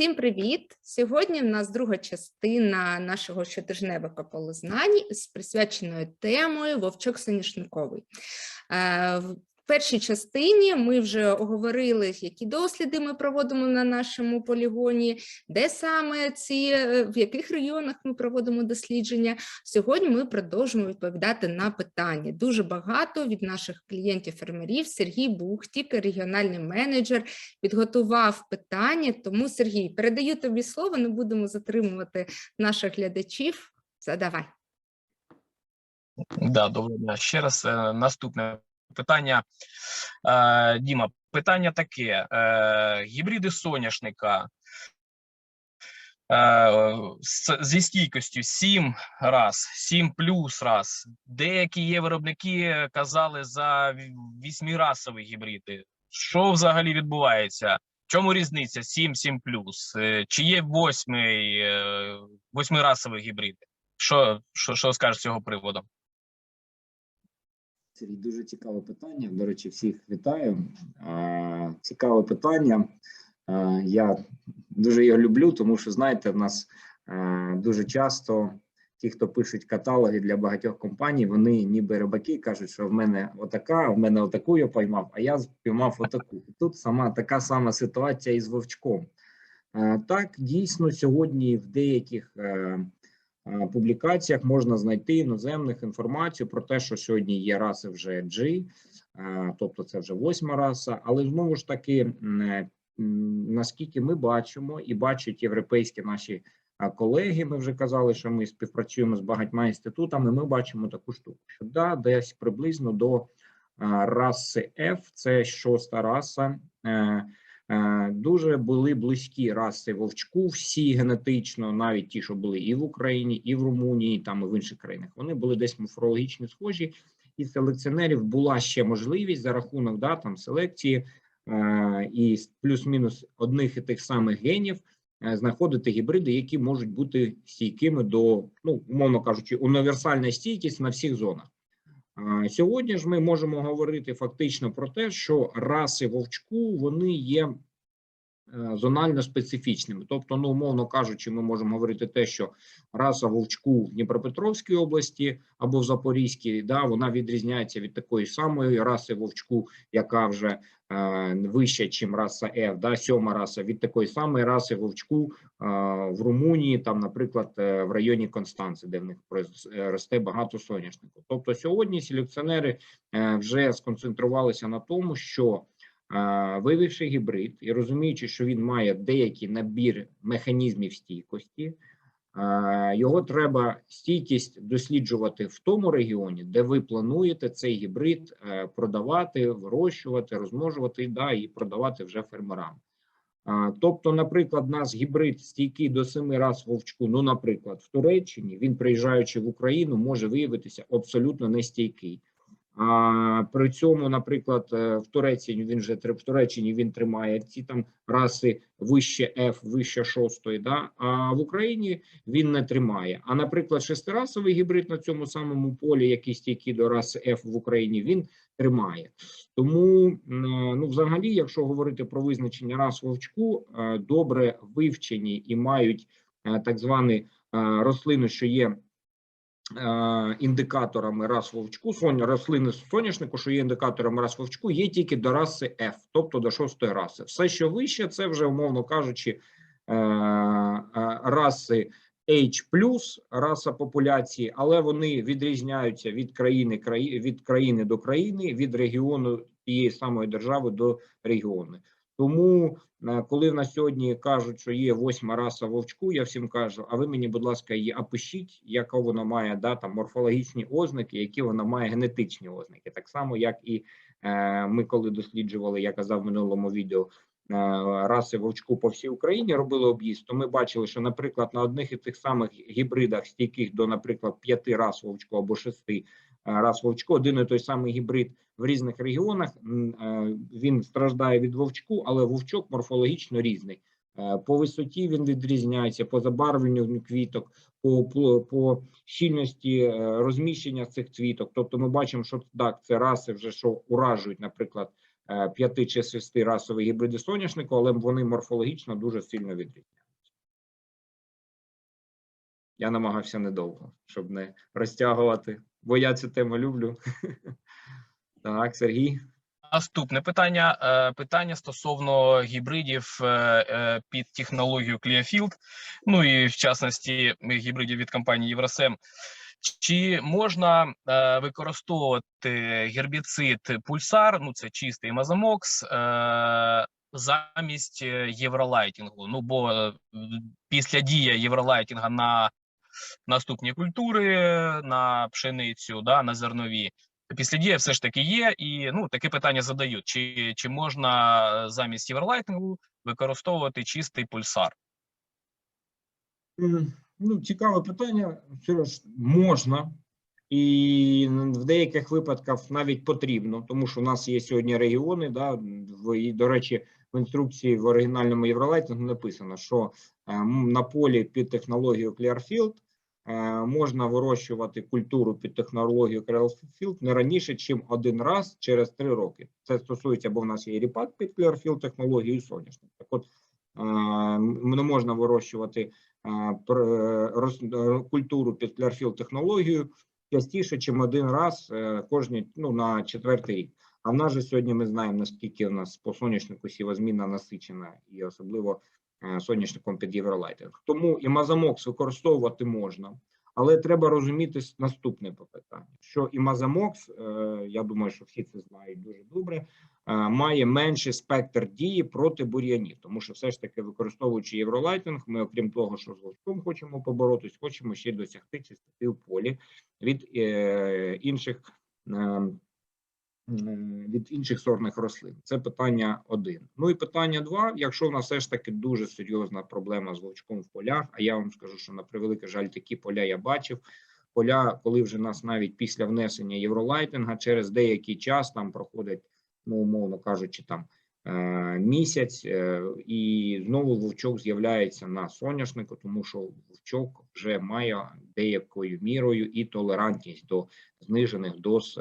Всім привіт! Сьогодні в нас друга частина нашого щотижневого полознань з присвяченою темою Вовчок соняшниковий. Першій частині ми вже оговорили, які досліди ми проводимо на нашому полігоні, де саме ці, е, в яких регіонах ми проводимо дослідження. Сьогодні ми продовжуємо відповідати на питання. Дуже багато від наших клієнтів-фермерів Сергій Бухтік, регіональний менеджер, підготував питання. Тому, Сергій, передаю тобі слово, не будемо затримувати наших глядачів. Задавай. Да, доброго. Ще раз е, наступне питання. Е, Діма, питання таке: е, гібриди соняшника е, зі стійкістю 7 раз, 7 плюс раз. Деякі є виробники казали за ві- вісьмирасові гібриди. Що взагалі відбувається? Чому різниця 7, 7 плюс? Е, Чи є восьмий, е, восьмирасові гібриди? Що, що, що скажеш з цього приводу? Сергій, дуже цікаве питання. До речі, всіх вітаю. Цікаве питання. Я дуже його люблю, тому що знаєте, в нас дуже часто ті, хто пишуть каталоги для багатьох компаній, вони ніби рибаки кажуть, що в мене отака, в мене отаку я поймав, а я спіймав отаку. Тут сама така сама ситуація із вовчком. Так, дійсно, сьогодні в деяких е, публікаціях можна знайти іноземних інформацію про те, що сьогодні є раси вже G, е, тобто це вже восьма раса. Але знову ж таки, е, наскільки ми бачимо і бачать європейські наші е, колеги, ми вже казали, що ми співпрацюємо з багатьма інститутами. Ми бачимо таку штуку, що да, десь приблизно до е, раси F, це шоста раса. Е, Дуже були близькі раси вовчку, всі генетично, навіть ті, що були і в Україні, і в Румунії, там і в інших країнах. Вони були десь морфологічно схожі, і селекціонерів була ще можливість за рахунок да, там, селекції е, і плюс-мінус одних і тих самих генів е, знаходити гібриди, які можуть бути стійкими до, ну умовно кажучи, універсальна стійкість на всіх зонах. Сьогодні ж ми можемо говорити фактично про те, що раси вовчку вони є зонально специфічними. Тобто, ну умовно кажучи, ми можемо говорити те, що раса вовчку в Дніпропетровській області або в Запорізькій, да, вона відрізняється від такої самої раси вовчку, яка вже е, вища, чим раса F, да, сьома раса від такої самої раси вовчку е, в Румунії, там, наприклад, е, в районі Констанци, де в них е, росте багато соняшнику. Тобто сьогодні селекціонери е, вже сконцентрувалися на тому, що е, вивівши гібрид і розуміючи, що він має деякий набір механізмів стійкості, його треба стійкість досліджувати в тому регіоні, де ви плануєте цей гібрид е, продавати, вирощувати, розмножувати да, і продавати вже фермерам. Тобто, наприклад, нас гібрид стійкий до семи раз вовчку. Ну, наприклад, в Туреччині він, приїжджаючи в Україну, може виявитися абсолютно нестійкий. При цьому, наприклад, е, в Туреччині він тр- в Туреччині він тримає ці там раси вище F, вище шостої, да а в Україні він не тримає. А наприклад, шестирасовий гібрид на цьому самому полі, який стійкий до раси F в Україні, він тримає. Тому, е, ну, взагалі, якщо говорити про визначення рас вовчку, е, добре вивчені і мають так звані е, рослини, що є індикаторами рас вовчку, соня, рослини соняшнику, що є індикаторами рас вовчку, є тільки до раси F, тобто до шостої раси. Все, що вище, це вже, умовно кажучи, е, е, раси H+, раса популяції, але вони відрізняються від країни краї, від країни до країни, від регіону тієї самої держави до регіону. Тому, е, коли в нас сьогодні кажуть, що є восьма раса вовчку, я всім кажу: а ви мені, будь ласка, її опишіть, яка вона має да, там, морфологічні ознаки, які вона має генетичні ознаки. Так само, як і е, ми, коли досліджували, я казав в минулому відео, е, раси вовчку по всій Україні робили об'їзд, то ми бачили, що, наприклад, на одних і тих самих гібридах, стійких до, наприклад, п'яти рас вовчку або шести е, рас вовчку, один і той самий гібрид в різних регіонах. е, Він страждає від вовчку, але вовчок морфологічно різний. Е, По висоті він відрізняється, по забарвленню квіток, по, по, щільності розміщення цих цвіток. Тобто, ми бачимо, що так, це раси вже що уражують, наприклад, п'яти чи шести расових гібридів соняшнику, але вони морфологічно дуже сильно відрізняються. Я намагався недовго, щоб не розтягувати, бо я цю тему люблю. Так, Сергій. Наступне питання. е, Питання стосовно гібридів е, е, під технологію Clearfield, ну і в частності гібридів від компанії Євросем. Чи можна використовувати гербіцид пульсар, ну це чистий мазамокс, замість євролайтінгу? Ну бо після дії євролайтінга на наступні культури, на пшеницю, да, на зернові, Післядія все ж таки є, і ну таке питання задають: чи, чи можна е, замість євролайтингу використовувати чистий пульсар? Ну, цікаве питання. Сереж, можна, і в деяких випадках навіть потрібно, тому що у нас є сьогодні регіони. Да, в, і, до речі, в інструкції в оригінальному Євролайтингу написано, що е, на полі під технологію Clearfield е, можна вирощувати культуру під технологію Clearfield не раніше, ніж один раз через три роки. Це стосується, бо в нас є ріпак під Clearfield технологію і соняшник. Так от е, не можна вирощувати е, культуру під Clearfield технологію частіше, ніж один раз е, кожні ну на четвертий рік. А в нас же сьогодні ми знаємо наскільки у нас по соняшнику сівозміна насичена, і особливо е, соняшником під євролайтинг. Тому і мазамокс використовувати можна, але треба розуміти наступне питання: що і мазамокс, е, я думаю, що всі це знають дуже добре. е, Має менший спектр дії проти бур'янів, тому що все ж таки використовуючи євролайтинг, ми, окрім того, що з вовчком хочемо поборотись, хочемо ще й досягти чистоти в полі від е, інших е, від інших сорних рослин. Це питання один. Ну і питання два: якщо в нас все ж таки дуже серйозна проблема з вовчком в полях, а я вам скажу, що на превеликий жаль, такі поля я бачив. Поля, коли вже нас навіть після внесення євролайтинга через деякий час там проходить, ну умовно кажучи, там е, місяць, е, і знову вовчок з'являється на соняшнику, тому що вовчок вже має деякою мірою і толерантність до знижених доз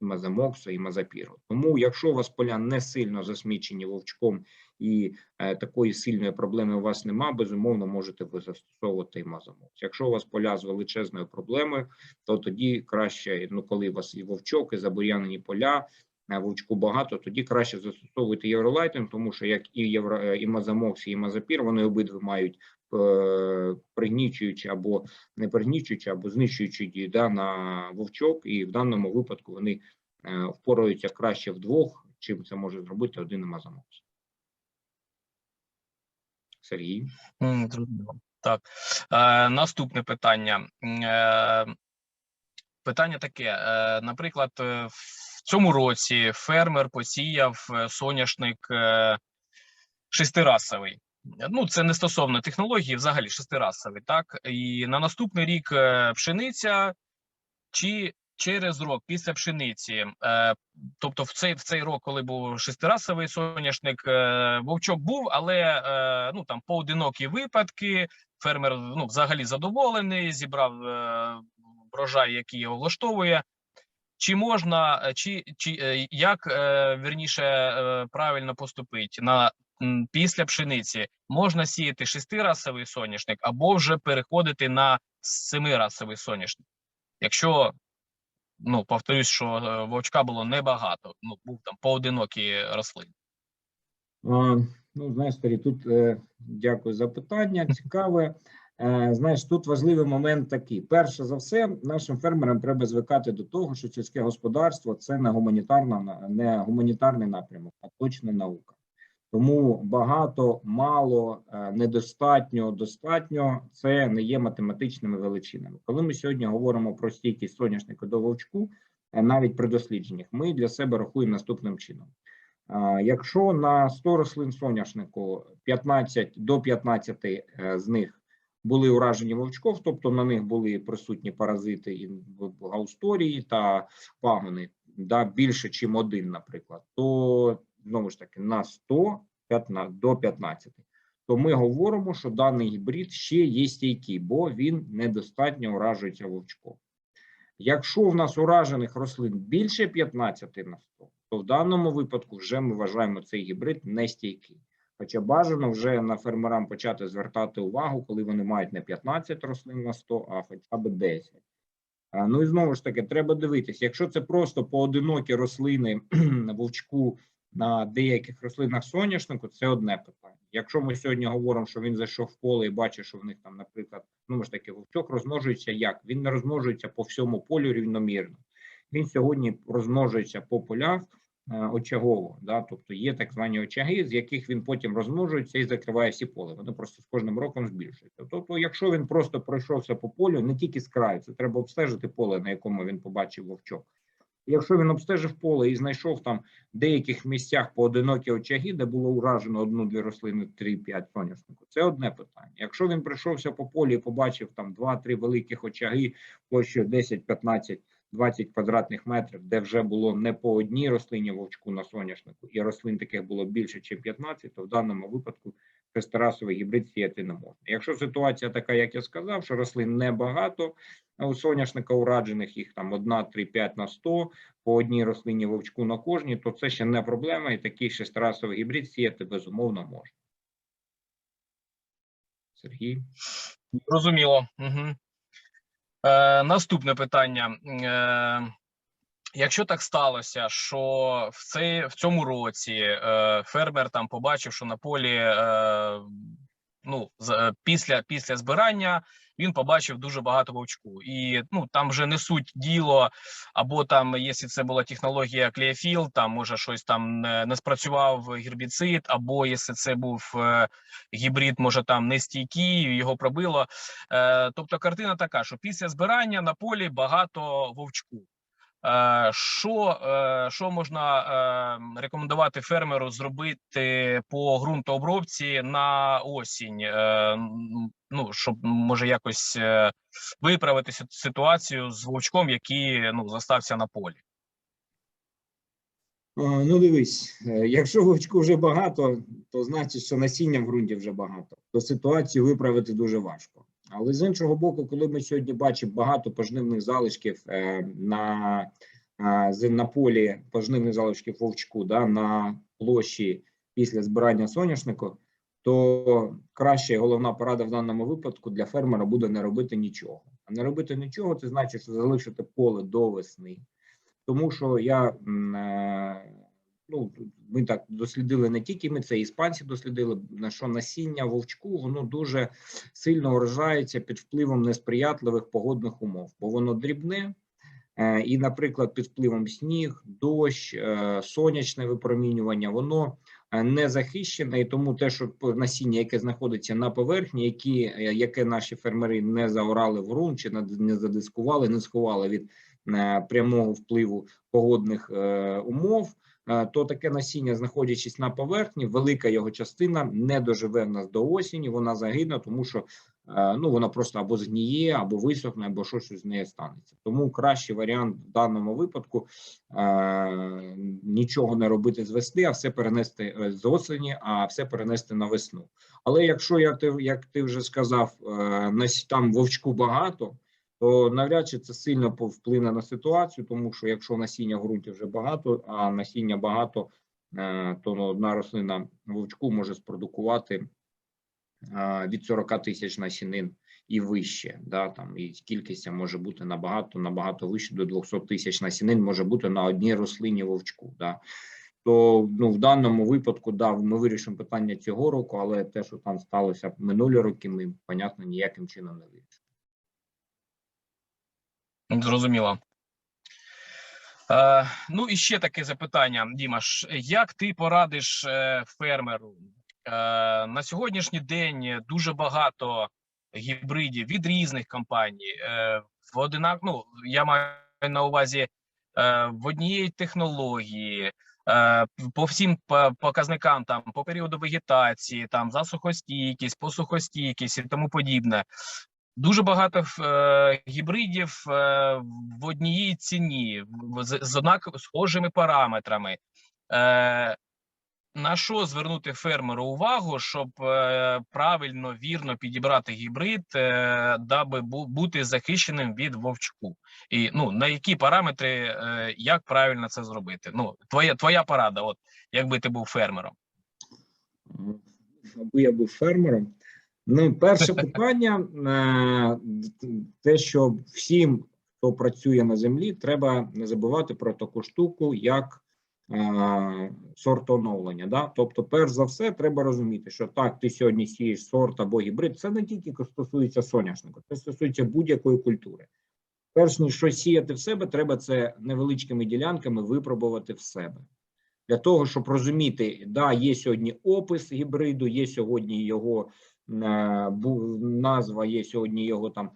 мазамоксу і мазапіру. Тому, якщо у вас поля не сильно засмічені вовчком і е, такої сильної проблеми у вас нема, безумовно можете ви застосовувати і мазамокс. Якщо у вас поля з величезною проблемою, то тоді краще, ну коли у вас і вовчок, і забур'янені поля, вовчку багато, тоді краще застосовувати євролайтинг, тому що як і євро е, і мазамокс, і мазапір, вони обидва мають пригнічуючи або не пригнічуючи, або знищуючи дію да, на вовчок, і в даному випадку вони е, впораються краще вдвох, чим це може зробити один мазамокс. Сергій. Так. Е, наступне питання. Е, питання таке: е, наприклад, е, в цьому році фермер посіяв е, соняшник е, шестирасовий. Ну, це не стосовно технології, взагалі шестирасовий, так? І на наступний рік е, пшениця чи через рок після пшениці, е, тобто в цей в цей рок, коли був шестирасовий соняшник, е, вовчок був, але ну там поодинокі випадки. Фермер ну взагалі задоволений, зібрав врожай, який його влаштовує. Чи можна, чи, чи як е, вірніше е, правильно поступити на після пшениці можна сіяти шестирасовий соняшник або вже переходити на семирасовий соняшник, якщо ну повторюсь, що е, вовчка було небагато, ну був там поодинокі рослини. А, ну, знаєш, Старі, тут е, дякую за питання. Цікаве. Е, знаєш, тут важливий момент такий: перше за все, нашим фермерам треба звикати до того, що сільське господарство це не гуманітарна не гуманітарний напрямок, а точно наука. Тому багато, мало, е, недостатньо, достатньо це не є математичними величинами. Коли ми сьогодні говоримо про стійкість соняшника до вовчку, е, навіть при дослідженнях, ми для себе рахуємо наступним чином. Якщо на 100 рослин соняшнику 15 до 15 е, з них були уражені вовчков, тобто на них були присутні паразити і гаусторії та пагони, да, більше, ніж один, наприклад, то знову ж таки на 100 15, до 15, то ми говоримо, що даний гібрид ще є стійкий, бо він недостатньо уражується вовчком. Якщо в нас уражених рослин більше 15 на 100, то в даному випадку вже ми вважаємо цей гібрид нестійкий. Хоча бажано вже на фермерам почати звертати увагу, коли вони мають не 15 рослин на 100, а хоча б 10. Ну і знову ж таки, треба дивитися, якщо це просто поодинокі рослини вовчку на деяких рослинах соняшнику, це одне питання. Якщо ми сьогодні говоримо, що він зайшов в поле і бачить, що в них там, наприклад, ну ми ж таки, вовчок розмножується як? Він не розмножується по всьому полю рівномірно. Він сьогодні розмножується по полях е, очагово, да, тобто є так звані очаги, з яких він потім розмножується і закриває всі поле. Вони просто з кожним роком збільшуються. Тобто, якщо він просто пройшовся по полю, не тільки з краю, це треба обстежити поле, на якому він побачив вовчок. Якщо він обстежив поле і знайшов там в деяких місцях поодинокі очаги, де було уражено одну-дві рослини, 3-5 соняшнику, це одне питання. Якщо він пройшовся по полі і побачив там 2-3 великих очаги площею 10, 15, 20 квадратних метрів, де вже було не по одній рослині вовчку на соняшнику, і рослин таких було більше, ніж 15, то в даному випадку шестирасовий гібрид сіяти не можна. Якщо ситуація така, як я сказав, що рослин небагато, у соняшника ураджених їх там 1, 3, 5 на 100, по одній рослині вовчку на кожній, то це ще не проблема, і такий шестирасовий гібрид сіяти безумовно можна. Сергій. Зрозуміло. Угу. Е, наступне питання. Е, якщо так сталося, що в, цей, в цьому році е, фермер там побачив, що на полі е, ну, з, е, після, після збирання він побачив дуже багато вовчку. І ну, там вже не суть діло, або там, якщо це була технологія клеофіл, там може щось там не, не спрацював гербіцид, або якщо це був е, гібрид, може там нестійкий, його пробило. Е, тобто картина така, що після збирання на полі багато вовчку. Е, Що, е, що можна е, рекомендувати фермеру зробити по ґрунтообробці на осінь? Е, Ну, щоб може якось виправити ситуацію з вовчком, який ну застався на полі. Ну, дивись, якщо вовчку вже багато, то значить, що насіння в ґрунті вже багато. То ситуацію виправити дуже важко. Але з іншого боку, коли ми сьогодні бачимо багато пожнивних залишків е, на, а, на полі пожнивних залишків вовчку, да, на площі після збирання соняшнику, то краще головна порада в даному випадку для фермера буде не робити нічого. А не робити нічого це значить, що залишити поле до весни. Тому що я е, ну ми так дослідили не тільки ми, це іспанці дослідили, на що насіння вовчку воно дуже сильно вражається під впливом несприятливих погодних умов, бо воно дрібне. е, І, наприклад, під впливом сніг, дощ, е, сонячне випромінювання, воно е, не захищене, і тому те, що насіння, яке знаходиться на поверхні, які, яке наші фермери не заорали в ґрунт чи не задискували, не сховали від прямого впливу погодних умов, то таке насіння, знаходячись на поверхні, велика його частина не доживе в нас до осені, вона загине, тому що е, ну вона просто або згніє, або висохне, або щось з нею станеться. Тому кращий варіант в даному випадку е, нічого не робити з весни, а все перенести е, з осені, а все перенести на весну. Але якщо я ти як ти вже сказав, е, там вовчку багато то навряд чи це сильно повплине на ситуацію, тому що якщо насіння в ґрунті вже багато, а насіння багато, е, то ну, одна рослина вовчку може спродукувати е, від 40 тисяч насінин і вище. Да, там, і кількість може бути набагато, набагато вище, до 200 тисяч насінин може бути на одній рослині вовчку. Да. То ну, в даному випадку, да, ми вирішимо питання цього року, але те, що там сталося минулі роки, ми, понятно, ніяким чином не вирішимо. Зрозуміло. Е, ну і ще таке запитання, Дімаш. Як ти порадиш е, фермеру? Е, на сьогоднішній день дуже багато гібридів від різних компаній. Е, в одинак, ну, я маю на увазі е, в однієї технології, е, по всім показникам, там по періоду вегетації, там засухостійкість, посухостійкість і тому подібне. Дуже багато е, гібридів е, в одній ціні, з, з однак схожими параметрами. Е, на що звернути фермеру увагу, щоб е, правильно, вірно підібрати гібрид, е, даби бу- бути захищеним від вовчку? І ну на які параметри, е, як правильно це зробити? Ну, твоя твоя порада, от якби ти був фермером. Аби я був фермером. Ну, перше питання: е, те, що всім, хто працює на землі, треба не забувати про таку штуку, як е, сорт оновлення. Да? Тобто, перш за все, треба розуміти, що так, ти сьогодні сієш сорт або гібрид. Це не тільки стосується соняшника, це стосується будь-якої культури. Перш ніж щось сіяти в себе, треба це невеличкими ділянками випробувати в себе. Для того, щоб розуміти, да, є сьогодні опис гібриду, є сьогодні його назва, є сьогодні його там е,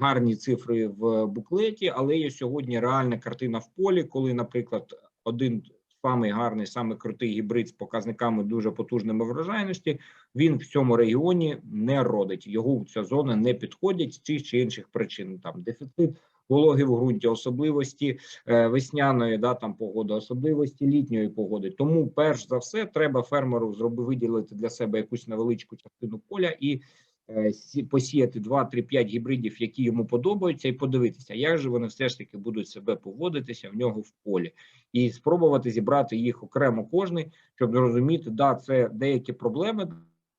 гарні цифри в буклеті, але є сьогодні реальна картина в полі, коли, наприклад, один самий гарний, самий крутий гібрид з показниками дуже потужними врожайності, він в цьому регіоні не родить. Його ця зона не підходить з тих чи інших причин. Там дефіцит вологи в ґрунті, особливості е, весняної да там погоди, особливості літньої погоди. Тому, перш за все, треба фермеру зроби виділити для себе якусь невеличку частину поля і е, посіяти 2, 3, 5 гібридів, які йому подобаються, і подивитися, як же вони все ж таки будуть себе поводитися в нього в полі, і спробувати зібрати їх окремо кожний, щоб зрозуміти, да, це деякі проблеми.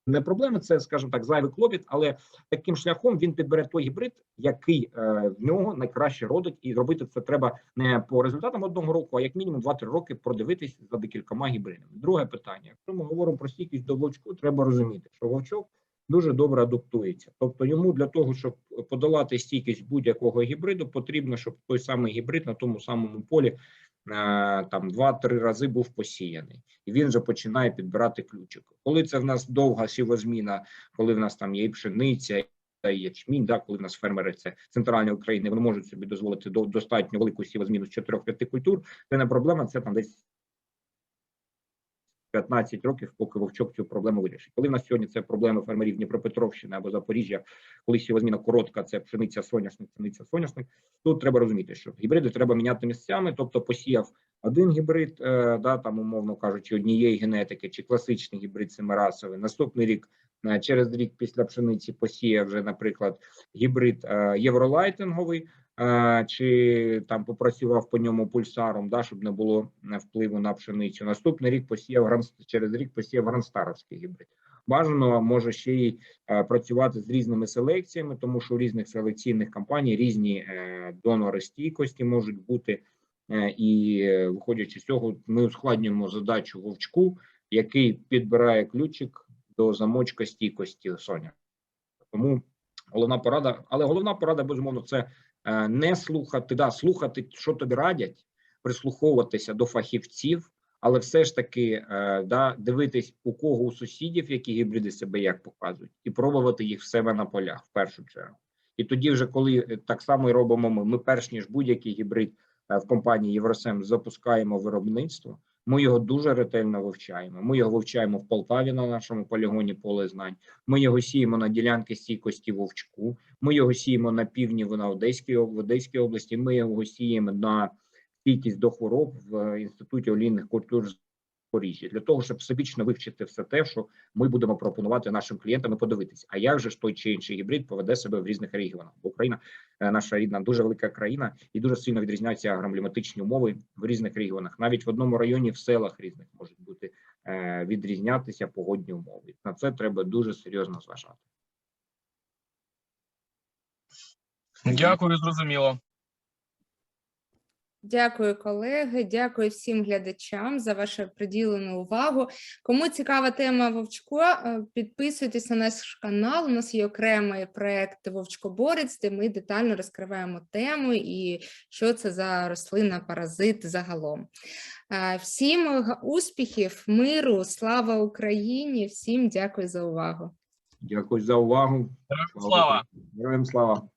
Не проблеми, це, скажімо так, зайвий клопіт, але таким шляхом він підбере той гібрид, який е, в нього найкраще родить, і робити це треба не по результатам одного року, а як мінімум 2-3 роки продивитись за декількома гібридами. Друге питання: якщо ми говоримо про стійкість до вовчку, треба розуміти, що вовчок дуже добре адаптується. Тобто йому для того, щоб подолати стійкість будь-якого гібриду, потрібно, щоб той самий гібрид на тому самому полі там 2-3 рази був посіяний, і він вже починає підбирати ключик. Коли це в нас довга сівозміна, коли в нас там є і пшениця. Та і ячмінь, да, коли в нас фермери це центральної України, вони можуть собі дозволити до, достатньо велику сівозміну з 4-5 культур. Це не проблема, це там десь 15 років, поки вовчок цю проблему вирішить. Коли в нас сьогодні це проблеми фермерів Дніпропетровщини або Запоріжжя, коли сівозміна коротка, це пшениця, соняшник, пшениця, соняшник. Тут треба розуміти, що гібриди треба міняти місцями, тобто посіяв один гібрид, е, да, там умовно кажучи, однієї генетики, чи класичний гібрид семирасовий. Наступний рік е, через рік після пшениці посіяв вже, наприклад, гібрид е, євролайтинговий. Е, Чи там попрацював по ньому пульсаром, да, щоб не було е, впливу на пшеницю. Наступний рік посіяв через рік посіяв гранстаровський гібрид. Бажано може ще й е, працювати з різними селекціями, тому що у різних селекційних компаній різні донори стійкості можуть бути. І виходячи з цього, ми ускладнюємо задачу вовчку, який підбирає ключик до замочка стійкості соня. Тому головна порада, але головна порада, безумовно, це не слухати, да, слухати, що тобі радять, прислуховуватися до фахівців, але все ж таки е, да, дивитись, у кого у сусідів, які гібриди себе як показують, і пробувати їх в себе на полях в першу чергу. І тоді, вже коли е, так само і робимо ми, ми перш ніж будь-який гібрид е, в компанії Євросем запускаємо виробництво. Ми його дуже ретельно вивчаємо. Ми його вивчаємо в Полтаві на нашому полігоні поле знань. Ми його сіємо на ділянки стійкості вовчку. Ми його сіємо на півдні в Одеській в Одеській області. Ми його сіємо на стійкість до хвороб в е, інституті олійних культур Запоріжжя для того, щоб всебічно вивчити все те, що ми будемо пропонувати нашим клієнтам і подивитися, а як же ж той чи інший гібрид поведе себе в різних регіонах. Бо Україна, е, наша рідна, дуже велика країна, і дуже сильно відрізняються агрокліматичні умови в різних регіонах. Навіть в одному районі в селах різних можуть бути е, відрізнятися погодні умови. На це треба дуже серйозно зважати. Дякую, зрозуміло. Дякую, колеги. Дякую всім глядачам за вашу приділену увагу. Кому цікава тема Вовчко, е, підписуйтесь на наш канал. У нас є окремий проект Вовчкоборець, де ми детально розкриваємо тему і що це за рослина, паразит загалом. Е, Всім успіхів, миру, слава Україні! Всім дякую за увагу. Дякую за увагу. Слава! Героям слава!